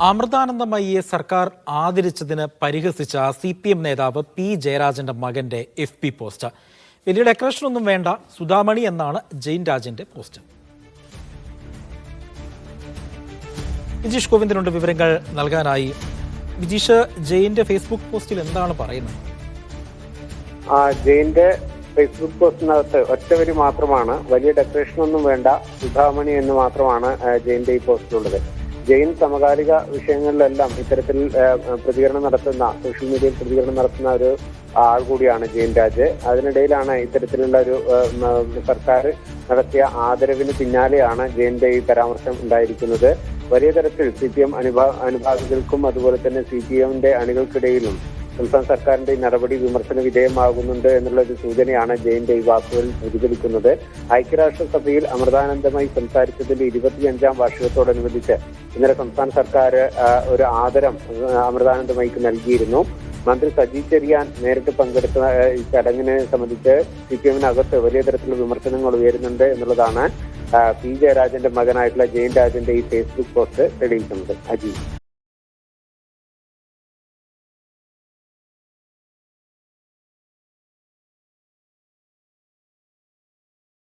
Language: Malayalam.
അമൃതാനന്ദമയ്യെ സർക്കാർ ആദരിച്ചതിന് പരിഹസിച്ച സി പി എം നേതാവ് പി ജയരാജന്റെ മകന്റെ എഫ് പി പോസ്റ്റ് വലിയ ഡെക്കറേഷനൊന്നും വേണ്ട സുധാമണി എന്നാണ് ജെയിൻ രാജന്റെ പോസ്റ്റ് വിജീഷ് ഗോവിന്ദനുണ്ട് വിവരങ്ങൾ നൽകാനായി. വിജീഷ് ജെയിന്റെ ഫേസ്ബുക്ക് പോസ്റ്റിൽ എന്താണ് പറയുന്നത്? ജെയിന്റെ ഫേസ്ബുക്ക് പോസ്റ്റിനകത്ത് ഒറ്റവരി മാത്രമാണ് വലിയ ഡെക്കറേഷൻ ഒന്നും വേണ്ട സുധാമണി എന്ന് മാത്രമാണ് ജെയിന്റെ ഈ പോസ്റ്റിലുള്ളത്. ജെയിൻ സമകാലിക വിഷയങ്ങളിലെല്ലാം ഇത്തരത്തിൽ പ്രതികരണം നടത്തുന്ന സോഷ്യൽ മീഡിയയിൽ പ്രതികരണം നടത്തുന്ന ഒരു ആൾ കൂടിയാണ് ജയിൻ രാജ്. അതിനിടയിലാണ് ഇത്തരത്തിലുള്ള ഒരു സർക്കാർ നടത്തിയ ആദരവിന് പിന്നാലെയാണ് ജയിന്റെ ഈ പരാമർശം ഉണ്ടായിരിക്കുന്നത്. വലിയ തരത്തിൽ സി പി എം അനുഭാ അനുഭാവികൾക്കും അതുപോലെ തന്നെ സി പി എമ്മിന്റെ അണികൾക്കിടയിലും സംസ്ഥാന സർക്കാരിന്റെ ഈ നടപടി വിമർശന വിധേയമാകുന്നുണ്ട് എന്നുള്ള ഒരു സൂചനയാണ് ജയിന്റെ ഈ വാക്കുകളിൽ പ്രതിഫലിക്കുന്നത്. ഐക്യരാഷ്ട്രസഭയിൽ അമൃതാനന്ദമായി സംസാരിച്ചതിന്റെ ഇരുപത്തിയഞ്ചാം വാർഷികത്തോടനുബന്ധിച്ച് ഇന്നലെ സംസ്ഥാന സർക്കാർ ഒരു ആദരം അമൃതാനന്ദമായി നൽകിയിരുന്നു. മന്ത്രി സജി ചെറിയാൻ നേരിട്ട് പങ്കെടുത്ത ചടങ്ങിനെ സംബന്ധിച്ച് സി പി എമ്മിനകത്ത് വലിയ തരത്തിലുള്ള വിമർശനങ്ങൾ ഉയരുന്നുണ്ട് എന്നുള്ളതാണ് പി ജയരാജന്റെ മകനായിട്ടുള്ള ജയൻ രാജന്റെ ഈ ഫേസ്ബുക്ക് പോസ്റ്റ് തെളിയിക്കുന്നത്. അജി.